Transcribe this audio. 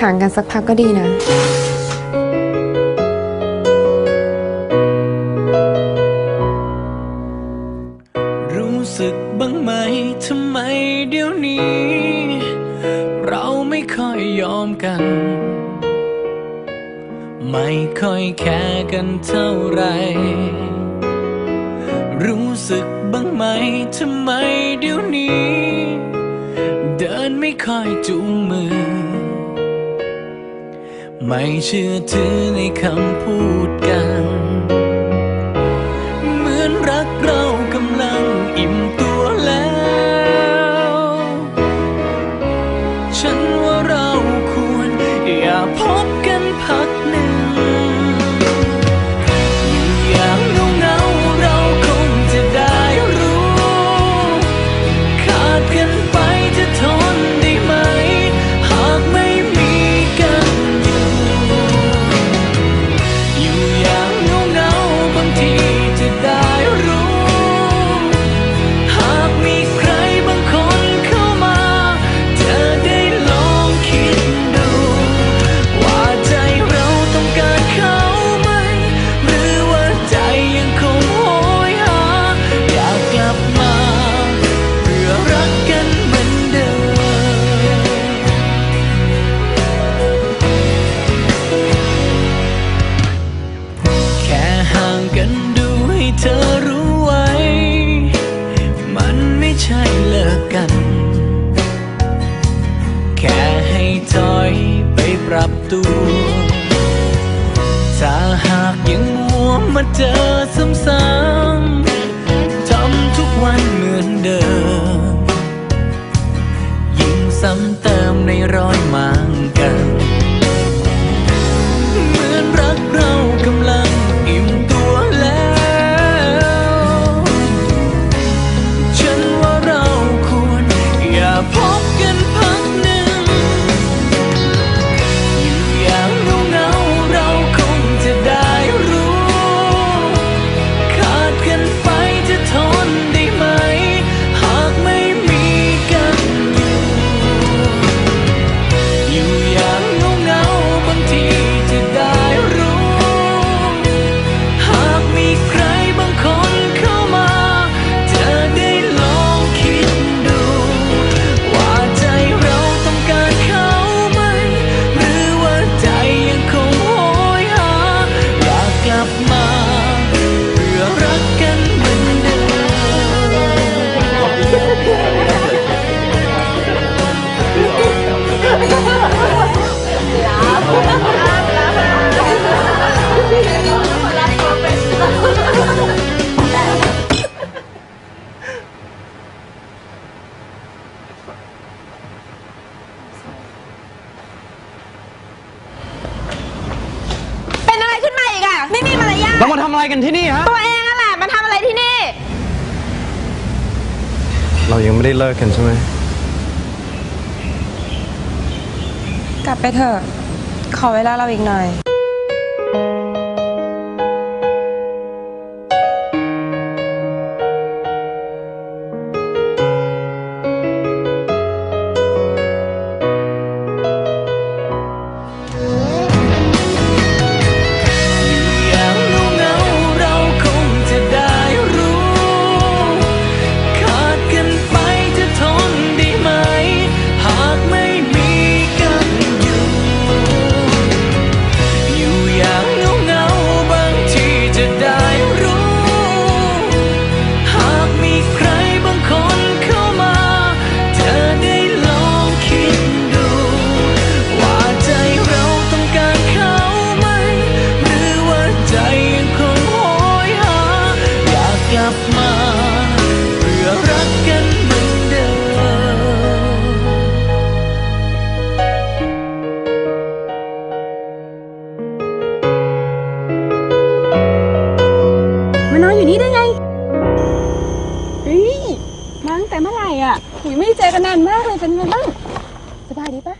ห่างกันสักพักก็ดีนะ รู้สึกบ้างไหมทำไมเดี๋ยวนี้ เราไม่ค่อยยอมกัน ไม่ค่อยแคร์กันเท่าไหร่รู้สึกบ้างไหมทำไมเดี๋ยวนี้ เดินไม่ค่อยจูงมือ ไม่เชื่อถือในคำพูดกัน ទទួលតែហากយើងមួមិនเจอសំសា เรามาทำอะไรกันที่นี่ฮะ ตัวเองอะแหละมาทำอะไรที่นี่ เรายังไม่ได้เลิกกันใช่ไหม กลับไปเถอะ ขอเวลาเราอีกหน่อย เมื่อไหร่อะหุยไม่ไเจอกันนานมากเลยเป็นไงบ้างสบายดีปะ